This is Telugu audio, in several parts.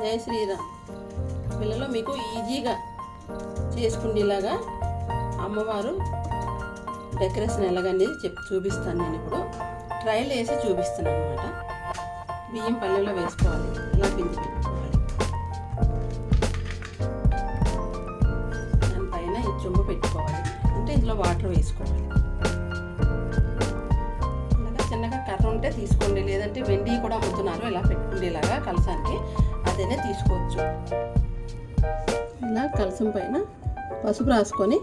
జై శ్రీరామ్. పిల్లలు మీకు ఈజీగా చేసుకుండేలాగా అమ్మవారు డెకరేషన్ ఎలాగనేది చెప్ చూపిస్తాను నేను ఇప్పుడు. ట్రయల్ వేసి చూపిస్తాను అనమాట బియ్యం పల్లెలో వేసుకోవాలి. ఇలా పిండి పెట్టుకోవాలి. దానిపైన ఈ చెంబు పెట్టుకోవాలి. అంటే ఇందులో వాటర్ వేసుకోవాలి. చిన్నగా కర్ర ఉంటే తీసుకోండి. లేదంటే వెండి కూడా అమ్ముతున్నారు. ఇలా పెట్టుకునేలాగా కలసానికి ఏదైనా తీసుకోవచ్చు. ఇలా కలసం పైన పసుపు రాసుకొని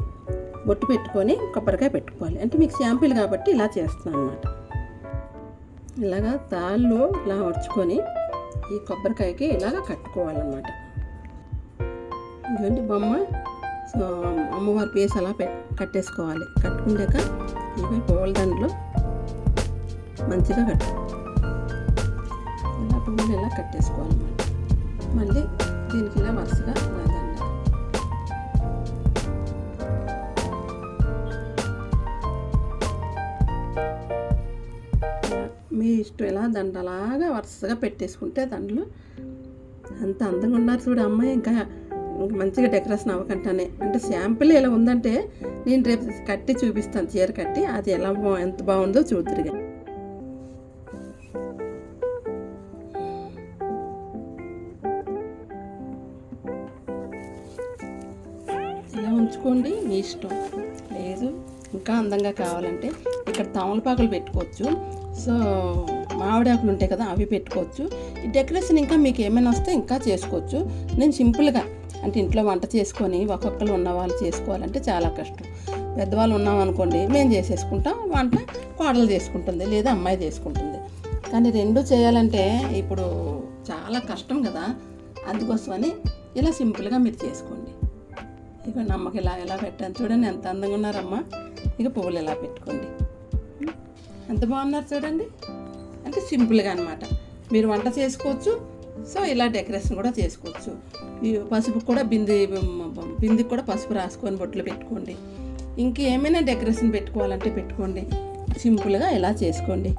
బొట్టు పెట్టుకొని కొబ్బరికాయ పెట్టుకోవాలి. అంటే మీకు శాంపిల్ కాబట్టి ఇలా చేస్తున్నాను అనమాట ఇలాగా తాళ్ళు ఇలా వడ్చుకొని ఈ కొబ్బరికాయకి ఇలాగ కట్టుకోవాలన్నమాట. ఇటువంటి బొమ్మ. సో అమ్మవారి పేస్ అలా పె కట్టేసుకోవాలి. కట్టుకున్నాక ఇవి పూల దండలు మంచిగా కట్టు ఇలా పువ్వులు ఇలా కట్టేసుకోవాలన్నమాట. మళ్ళీ దీనికి ఇలా వరుసగా మీ ఇష్టం ఇలా దండలాగా వరుసగా పెట్టేసుకుంటే దండలు అంత అందంగా ఉన్నారు చూడు అమ్మాయి ఇంకా ఇంకా మంచిగా డెకరేషన్ అవ్వకంటానే. అంటే శాంపిల్ ఎలా ఉందంటే నేను రేపు కట్టి చూపిస్తాను చీర కట్టి. అది ఎలా ఎంత బాగుందో చూద్దరుగా ఉంచుకోండి మీ ఇష్టం. లేదు ఇంకా అందంగా కావాలంటే ఇక్కడ తమలపాకులు పెట్టుకోవచ్చు. సో మామిడాకులు ఉంటాయి కదా అవి పెట్టుకోవచ్చు. ఈ డెకరేషన్ ఇంకా మీకు ఏమైనా వస్తే ఇంకా చేసుకోవచ్చు. నేను సింపుల్గా అంటే ఇంట్లో వంట చేసుకొని ఒక్కొక్కరు ఉన్న వాళ్ళు చేసుకోవాలంటే చాలా కష్టం. పెద్దవాళ్ళు ఉన్నాం అనుకోండి మేము చేసేసుకుంటాం వంట కోడలు చేసుకుంటుంది లేదా అమ్మాయి చేసుకుంటుంది. కానీ రెండు చేయాలంటే ఇప్పుడు చాలా కష్టం కదా. అందుకోసమని ఇలా సింపుల్గా మీరు చేసుకోండి. ఇక నమ్మకి ఇలా ఎలా పెట్టాను చూడండి ఎంత అందంగా ఉన్నారమ్మా. ఇక పువ్వులు ఎలా పెట్టుకోండి. ఎంత బాగున్నారు చూడండి. అంటే సింపుల్గా అనమాట మీరు వంట చేసుకోవచ్చు. సో ఇలా డెకరేషన్ కూడా చేసుకోవచ్చు. ఈ పసుపు కూడా బింది బిందికి కూడా పసుపు రాసుకొని బొట్లు పెట్టుకోండి. ఇంకేమైనా డెకరేషన్ పెట్టుకోవాలంటే పెట్టుకోండి. సింపుల్గా ఇలా చేసుకోండి.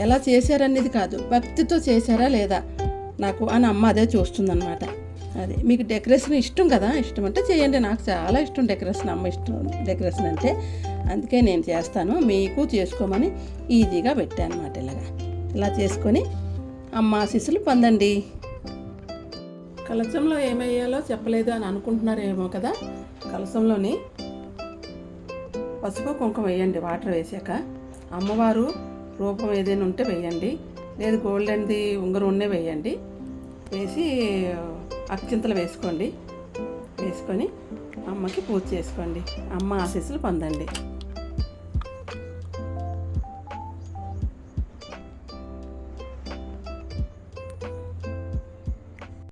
ఎలా చేశారనేది కాదు. భక్తితో చేశారా లేదా? నాకు అని అమ్మ అదే చూస్తుందన్నమాట. అదే. మీకు డెకరేషన్ ఇష్టం కదా? ఇష్టం అంటే చేయండి. నాకు చాలా ఇష్టం డెకరేషన్ అమ్మ ఇష్టం డెకరేషన్ అంటే. అందుకే నేను చేస్తాను. మీకు చేసుకోమని ఈజీగా పెట్టాను అనమాట ఇలాగా. ఇలా చేసుకొని అమ్మ ఆశీస్సులు పొందండి. కలసంలో ఏమయ్యాలో చెప్పలేదు అని అనుకుంటున్నారేమో కదా? కలసంలోని పసుపు కుంకుమ వేయండి. వాటర్ వేసాక అమ్మవారు రూపం ఏదైనా ఉంటే వేయండి. లేదు గోల్డెన్ది ఉంగరం ఉన్నే వేయండి. వేసి అక్షింతలు వేసుకోండి. వేసుకొని అమ్మకి పూజ చేసుకోండి. అమ్మ ఆశీస్సులు పొందండి.